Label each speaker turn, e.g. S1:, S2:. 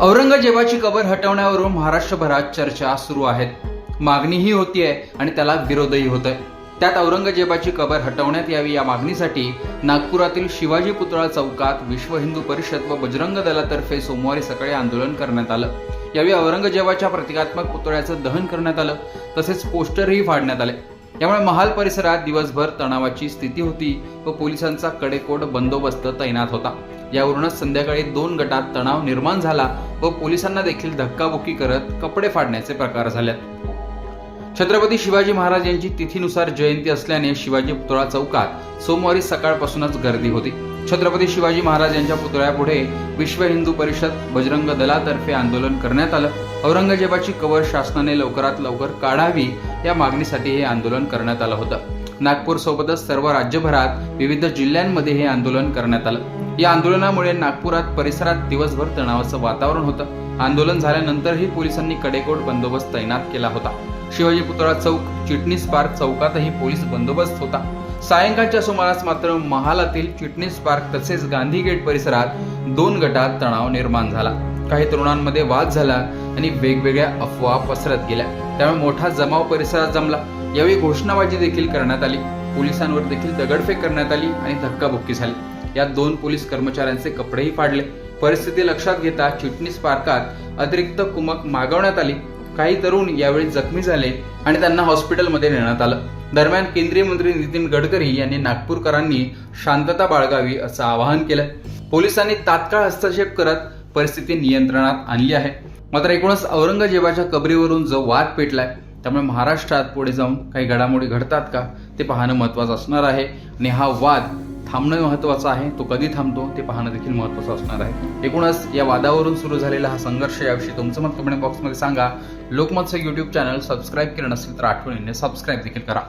S1: औरंगजेबाची कबर हटवण्यावरून महाराष्ट्रभरात चर्चा सुरू आहेत. मागणीही होतीये आणि त्याला विरोधही होत आहे त्यात औरंगजेबाची कबर हटवण्यात यावी या मागणीसाठी नागपुरातील शिवाजी पुतळा चौकात विश्व हिंदू परिषद व बजरंग दलातर्फे सोमवारी सकाळी आंदोलन करण्यात आलं. यावेळी औरंगजेबाच्या प्रतिकात्मक पुतळ्याचं दहन करण्यात आलं. तसेच पोस्टरही फाडण्यात आले. यामुळे महाल परिसरात दिवसभर तणावाची स्थिती होती व पोलिसांचा कडेकोट बंदोबस्त तैनात होता. यावरूनच संध्याकाळी दोन गटात तणाव निर्माण झाला व पोलिसांना देखील धक्काबुक्की करत कपडे फाडण्याचे प्रकार झाले छत्रपती शिवाजी महाराज यांची तिथीनुसार जयंती असल्याने शिवाजी पुतळा चौकात सोमवारी सकाळपासूनच गर्दी होती. छत्रपती शिवाजी महाराज यांच्या पुतळ्यापुढे विश्व हिंदू परिषद बजरंग दलातर्फे आंदोलन करण्यात आलं. औरंगजेबाची कवर शासनाने लवकरात लवकर काढावी या मागणीसाठी हे आंदोलन करण्यात आलं होतं. नागपूर सोबतच सर्व राज्यभरात विविध जिल्ह्यांमध्ये हे आंदोलन करण्यात आलं. या आंदोलनामुळे नागपुरात परिसरात दिवसभर तणावाचं वातावरण होतं. आंदोलन झाल्यानंतरही पोलिसांनी कडेकोट बंदोबस्त तैनात केला होता. शिवाजी पुतळा चौक चिटणीस पार्क चौकातही पोलीस बंदोबस्त होता. सायंकाळच्या सुमारास मात्र महालातील चिटणीस पार्क तसेच गांधी गेट परिसरात दोन गटात तणाव निर्माण झाला. काही तरुणांमध्ये वाद झाला आणि वेगवेगळ्या अफवा पसरत गेल्या. त्यामुळे मोठा जमाव परिसरात जमला. यावेळी घोषणाबाजी देखील करण्यात आली. पोलिसांवर देखील दगडफेक करण्यात आली आणि धक्काबुक्की झाली. यात दोन पोलीस कर्मचाऱ्यांचे कपडेही फाडले. परिस्थिती लक्षात घेता चिटणीस पार्कात अतिरिक्त कुमक मागवण्यात आली. काही तरुण यावेळी जखमी झाले आणि त्यांना हॉस्पिटलमध्ये नेण्यात आलं. दरम्यान केंद्रीय मंत्री नितीन गडकरी यांनी नागपूरकरांनी शांतता बाळगावी असं आवाहन केलं. पोलिसांनी तात्काळ हस्तक्षेप करत परिस्थिती नियंत्रणात आणली आहे. मात्र एकूणच औरंगजेबाच्या कबरीवरून जो वाद पेटलाय त्यामुळे महाराष्ट्रात पुढे जाऊन काही घडामोडी घडतात का? ते पाहणं महत्त्वाचं असणार आहे. आणि हा वाद थांबणं महत्त्वाचं आहे. तो कधी थांबतो ते पाहणं देखील महत्त्वाचं असणार आहे. एकूणच या वादावरून सुरू झालेला हा संघर्ष याविषयी तुमचं मत कमेंट बॉक्समध्ये सांगा. लोकमतचं यूट्यूब चॅनल सबस्क्राईब केलं नसेल तर आठवणीने सबस्क्राईब देखील करा.